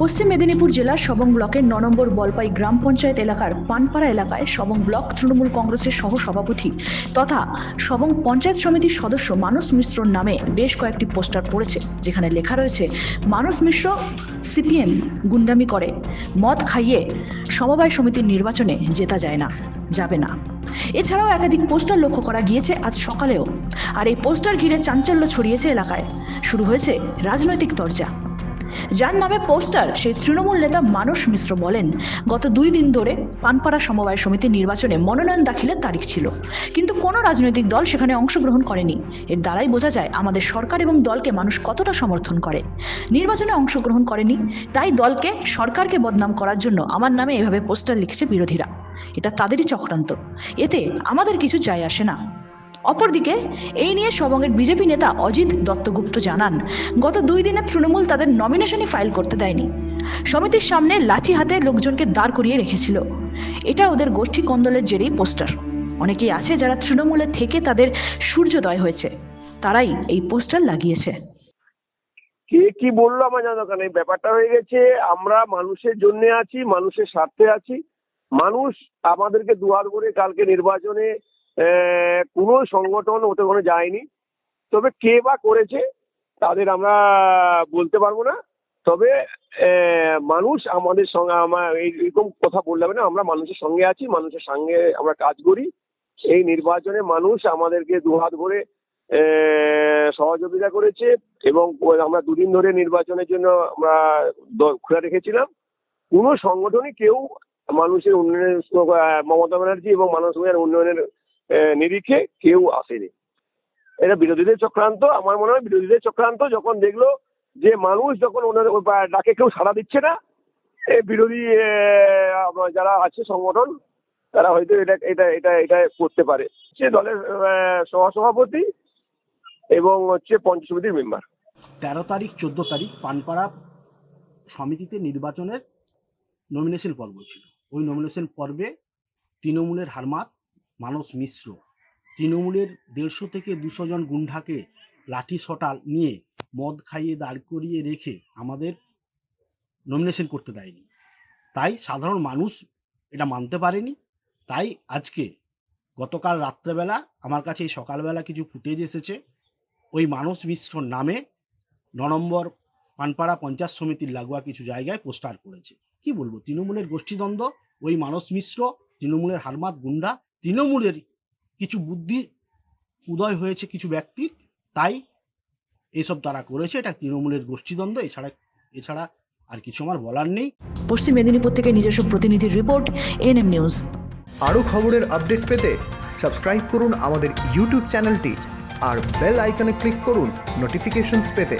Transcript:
পশ্চিম মেদিনীপুর জেলার সবং ব্লকের ন নম্বর বলপাই গ্রাম পঞ্চায়েত এলাকার পানপাড়া এলাকায় সবং ব্লক তৃণমূল কংগ্রেসের সহ সভাপতি তথা সবং পঞ্চায়েত সমিতির সদস্য মানস মিশ্রর নামে বেশ কয়েকটি পোস্টার পড়েছে, যেখানে লেখা রয়েছে, মানস মিশ্র সিপিএম গুন্ডামি করে, মদ খাইয়ে সমবায় সমিতির নির্বাচনে জেতা যায় না, যাবে না। এছাড়াও একাধিক পোস্টার লক্ষ্য করা গিয়েছে আজ সকালেও, আর এই পোস্টার ঘিরে চাঞ্চল্য ছড়িয়েছে এলাকায়। শুরু হয়েছে রাজনৈতিক চর্চা যার নামে পোস্টার সেই তৃণমূল নেতা মানস মিশ্র বলেন, গত দুই দিন ধরে পানপাড়া সমবায় সমিতির নির্বাচনে মনোনয়ন দাখিলের তারিখ ছিল, কিন্তু কোনো রাজনৈতিক দল সেখানে অংশগ্রহণ করেনি। এর দ্বারাই বোঝা যায় আমাদের সরকার এবং দলকে মানুষ কতটা সমর্থন করে। নির্বাচনে অংশগ্রহণ করেনি, তাই দলকে, সরকারকে বদনাম করার জন্য আমার নামে এভাবে পোস্টার লিখছে বিরোধীরা। এটা তাদেরই চক্রান্ত। এতে আমাদের কিছু যায় আসে না। অপরদিকে, এই নিয়ে সবঙ্গের বিজেপি নেতা অজিত দত্তগুপ্ত জানান, গত দুই দিনে তৃণমূল তাদের নমিনেশনই ফাইল করতে দেয়নি। সমিতির সামনে লাঠি হাতে লোকজনকে দাঁড় করিয়ে রেখেছিল। এটা ওদের গোষ্ঠী কন্দলের জেরেই পোস্টার। অনেকেই আছে যারা তৃণমূলে থেকে তাদের সূর্যোদয় হয়েছে। তারাই এই পোস্টার লাগিয়েছে। কে কি বলল আমার জানা দরকার নেই। ব্যাপারটা হয়ে গেছে, আমরা মানুষের জন্য আছি, মানুষের স্বার্থে আছি। মানুষ আমাদেরকে দুয়ার করে কালকে নির্বাচনে কোনো সংগঠন ওতে কোনো যায়নি। তবে কে বা করেছে, তাদের আমরা বলতে পারব না। তবে মানুষ আমাদের সঙ্গে, আমার এইরকম কথা বললে হবে না, আমরা মানুষের সঙ্গে আছি, মানুষের সঙ্গে আমরা কাজ করি। এই নির্বাচনে মানুষ আমাদেরকে দুহাত ভরে সহযোগিতা করেছে এবং আমরা দুদিন ধরে নির্বাচনের জন্য আমরা খোলা রেখেছিলাম। কোনো সংগঠনই কেউ মানুষের উন্নয়নের, মমতা ব্যানার্জি এবং সমাজের উন্নয়নের নিরিখে কেউ আসেনি। এটা বিরোধীদের চক্রান্ত, আমার মনে হয় বিরোধীদের চক্রান্ত যখন দেখল যে মানুষ যখন ওনাদের ডাকে কেউ সাড়া দিচ্ছে না বিরোধী যারা আছে সংগঠন, তারা হয়তো এটা এটা এটা এটা করতে পারে। সে দলের সহসভাপতি এবং হচ্ছে পঞ্চায়েত সমিতির মেম্বার। তেরো তারিখ, চোদ্দ তারিখ পানপাড়া সমিতিতে নির্বাচনের নমিনেশন পর্ব ছিল। ওই নমিনেশন পর্বে তৃণমূলের হারমাত মানস মিশ্র। তৃণমূলের দেড়শো থেকে দুশো জন গুন্ডাকে লাঠি সটাল নিয়ে মদ খাইয়ে দাঁড় করিয়ে রেখে আমাদের নমিনেশন করতে দেয়নি। তাই সাধারণ মানুষ এটা মানতে পারেনি। তাই আজকে গতকাল রাত্রেবেলা আমার কাছে এই সকালবেলা কিছু ফুটেজ এসেছে। ওই মানস মিশ্রর নামে ন নম্বর পানপাড়া পঞ্চায়েত সমিতির লাগোয়া কিছু জায়গায় পোস্টার করেছে। কি বলব? তৃণমূলের গোষ্ঠীদ্বন্দ্ব, ওই মানস মিশ্র, তৃণমূলের হারমাত গুন্ডা তৃণমূলের কিছু বুদ্ধি উদয় হয়েছে কিছু ব্যক্তির তাই এসব তারা করেছে। এটা তৃণমূলের গোষ্ঠীদ্বন্দ্ব এছাড়া এছাড়া আর কিছু আমার বলার নেই। পশ্চিম মেদিনীপুর থেকে নিজস্ব প্রতিনিধির রিপোর্ট এনএম নিউজ। আরও খবরের আপডেট পেতে সাবস্ক্রাইব করুন আমাদের ইউটিউব চ্যানেলটি আর বেল আইকনে ক্লিক করুন নোটিফিকেশনস পেতে।